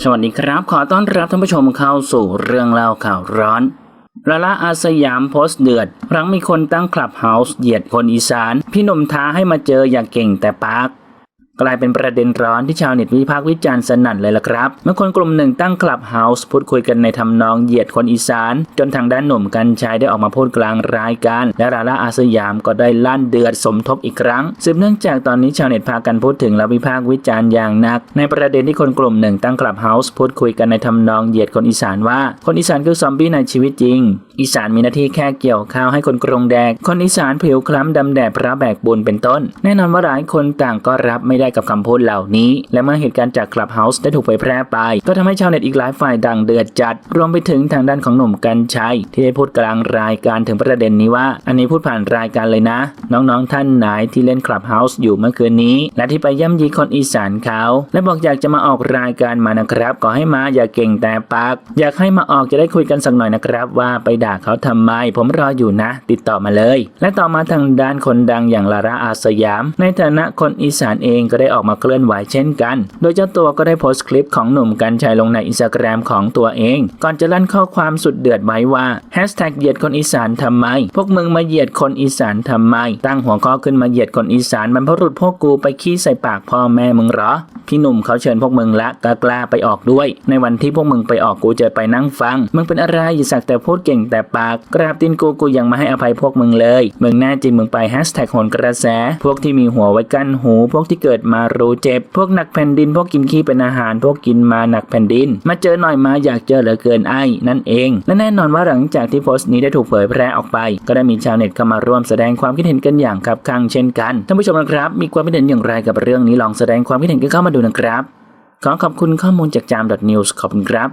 สวัสดีครับ ขอต้อนรับท่านผู้ชมเข้าสู่เรื่องเล่าข่าวร้อนลาล่าอาสยามโพสต์เดือด หลังมีคนตั้งคลับเฮาส์เหยียดคนอีสาน พี่หนุ่มท้าให้มาเจออย่างเก่งแต่ปาก กลายเป็นประเด็นร้อนที่ชาวเน็ตวิพากษ์วิจารณ์สนั่นเลยล่ะครับ เมื่อคนกลุ่มหนึ่งตั้งคลับเฮาส์พูดคุยกันในทำนองเหยียดคนอีสาน จนทางด้านหนุ่มกัญชัยได้ออกมาพูดกลางรายการ และลาล่าอาสยามก็ได้ลั่นเดือดสมทบอีกครั้ง สืบเนื่องจากตอนนี้ชาวเน็ตพากันพูดถึงและวิพากษ์วิจารณ์อย่างหนัก ในประเด็นที่คนกลุ่มหนึ่งตั้งคลับเฮาส์พูดคุยกันในทำนองเหยียดคนอีสานว่า คนอีสานคือซอมบี้ในชีวิตจริง อีสานมีหน้าที่แค่เกี่ยวข้าวให้คนกรุงแดก คนอีสานผิวคล้ำดำแดดพระแบกบุญเป็นต้น แน่นอนว่าหลายคนต่างก็รับไม่ได้กับคำพูดเหล่านี้ และเมื่อเหตุการณ์จากคลับเฮาส์ได้ถูกเผยแพร่ไป ก็ทำให้ชาวเน็ตอีกหลายฝ่ายดังเดือดจัด รวมไปถึงทางด้านของหนุ่มกัญชัย ที่ได้พูดกลางรายการถึงประเด็นนี้ว่า อันนี้พูดผ่านรายการเลยนะ น้องๆท่านไหนที่เล่นคลับเฮาส์อยู่เมื่อคืนนี้ และที่ไปย่ำยีคนอีสานเขาและบอกอยากจะมาออกรายการมานะครับก็ให้มาอย่าเก่งแต่ปากอยากให้มาออกจะได้คุยกันสักหน่อยนะครับ ว่าไปด่าเขาทำไม ผมรออยู่นะ ติดต่อมาเลย และต่อมาทางด้านคนดังอย่างลาราอาสยาม ในฐานะคนอีสานเองก็ได้ออกมาเคลื่อนไหวเช่นกัน โดยเจ้าตัวก็ได้โพสต์คลิปของหนุ่มกัญชัยลงในอินสตาแกรมของตัวเอง ก่อนจะลั่นข้อความสุดเดือดไว้ว่าแฮชแท็กเหยียดคนอีสานทำไม พวกมึงมาเหยียดคนอีสานทำไม ตั้งหัวข้อขึ้นมาเหยียดคนอีสานบรรพรุษพวกกูไปขี้ใส่ปากพ่อแม่มึงหรอ พี่หนุ่มเขาเชิญพวกมึงละกล้าไปออกด้วย ในวันที่พวกมึงไปออกกูจะไปนั่งฟัง มึงเป็นอะไรอย่าสักแต่พูดเก่งแต่ปาก กราบตีนกูกูยังมาให้อภัยพวกมึงเลย มึงแน่จริงมึงไปแฮชแท็กโหนกระแส พวกที่มีหัวไว้กั้นหู พวกที่เกิดมารู้เจ็บ พวกหนักแผ่นดิน พวกกินขี้เป็นอาหาร พวกกินมาหนักแผ่นดิน มาเจอหน่อยมาอยากเจอเหลือเกินไอ้นั่นเอง และแน่นอนว่าหลังจากที่โพสต์นี้ได้ถูกเผยแพร่ออกไป ก็ได้มีชาวเน็ตเข้ามาร่วมแสดงความคิดเห็นกันอย่างคับคั่งเช่นกันท่านผู้ชมนะครับ มีความคิดเห็นอย่างไรกับเรื่องนี้ลองแสดงความคิดเห็นกันเข้ามาดูนะครับ ขอขอบคุณข้อมูลจากจาม .news ขอบคุณครับ